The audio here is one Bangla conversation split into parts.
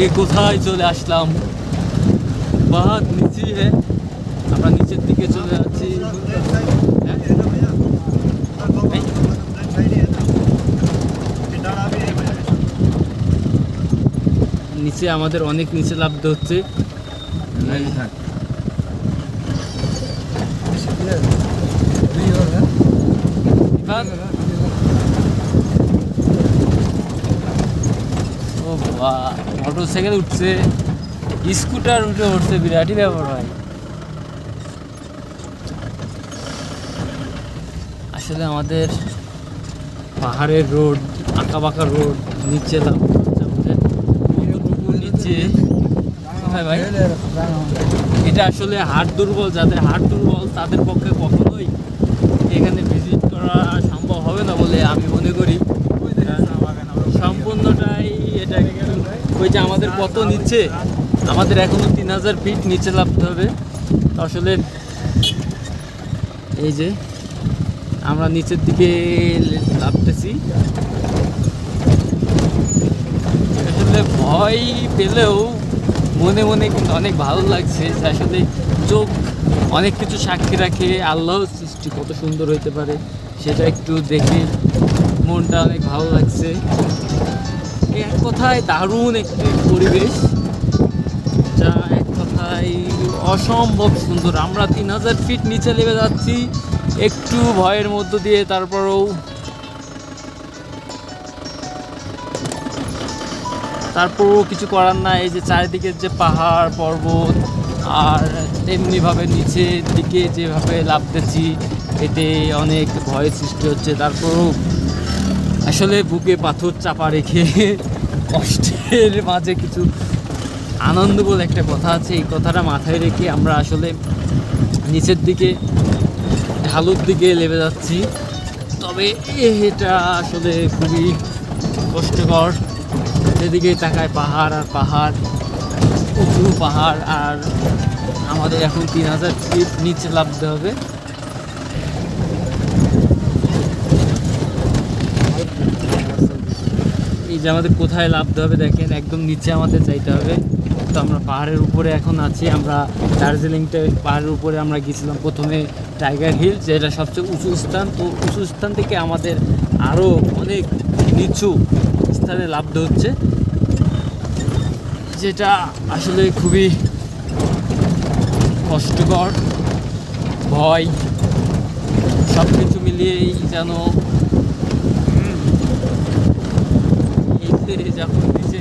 এ কোথায় চলে আসলাম? বাহাত নিচি আমরা নিচের দিকে চলে যাচ্ছি? নিচে আমাদের অনেক নিচে লাভতে হচ্ছে। ও বাবা। মোটর সাইকেল উঠছে, স্কুটার উঠে উঠছে বিরাটই ব্যাপার হয় আসলে আমাদের পাহাড়ের রোড আঁকা বাঁকা রোড, নিচে নিচে? ভাই এটা আসলে হাট দুর্বল, যাদের হাট দুর্বল তাদের পক্ষে কখনোই এখানে ভিজিট করা সম্ভব হবে না বলে আমি মনে করি সম্পূর্ণটাই এটা একটু ওই যে আমাদের কত নিচে, আমাদের এখনও তিন হাজার ফিট নিচে নামতে হবে। আসলে এই যে আমরা নিচের দিকে নামতেছি আসলে ভয় পেলেও মনে মনে কিন্তু অনেক ভালো লাগছে যে আসলে চোখ অনেক কিছু সাক্ষী রাখে, আল্লাহর সৃষ্টি কত সুন্দর হইতে পারে, সেটা একটু দেখে মনটা অনেক ভালো লাগছে। এক কথায় দারুণ একটি পরিবেশ, যা এক কথায় অসম্ভব সুন্দর। আমরা তিন হাজার ফিট নিচে নেমে যাচ্ছি, একটু ভয়ের মধ্য দিয়ে তারপরেও তারপরও কিছু করার না এই যে চারিদিকের যে পাহাড়, পর্বত, আর তেমনিভাবে নিচের দিকে যেভাবে লাভতেছি এতে অনেক ভয় সৃষ্টি হচ্ছে। তারপরও আসলে বুকে পাথর চাপা রেখে কষ্টের মাঝে কিছু আনন্দ বলে একটা কথা আছে। এই কথাটা মাথায় রেখে আমরা আসলে নিচের দিকে, ঢালুর দিকে লেবে যাচ্ছি। তবে এটা আসলে খুবই কষ্টকর। যেদিকে তাকায় পাহাড় আর পাহাড়, উঁচু পাহাড়, আর আমাদের এখন তিন হাজার ফিট নিচে নামতে হবে এই যে আমাদের কোথায় নামতে হবে দেখেন, একদম নিচে আমাদের যাইতে হবে। তো আমরা পাহাড়ের উপরে এখন আছি, আমরা দার্জিলিংটা পাহাড়ের উপরে আমরা গেছিলাম প্রথমে টাইগার হিল, যেটা সবচেয়ে উঁচু স্থান। তো উঁচু স্থান থেকে আমাদের আরও অনেক নিচু স্থানে লাভতে হচ্ছে, যেটা আসলে খুবই কষ্টকর, ভয় সব কিছু মিলিয়েই যেন এতে যখন নিচে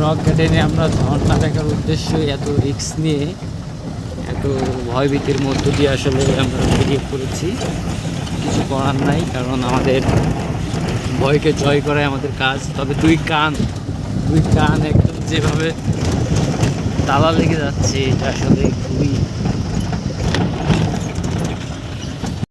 রক গার্ডেনে আমরা ঝর্ণা দেখার উদ্দেশ্যে এত রিস্ক নিয়ে, এত ভয়ভীতির মধ্য দিয়ে আসলে আমরা বেরিয়ে পড়েছি। কিছু করার নাই, কারণ আমাদের ভয়কে জয় করাই আমাদের কাজ। তবে দুই কান দুই কান একদম যেভাবে তালা লেগে যাচ্ছে, এটা আসলে খুবই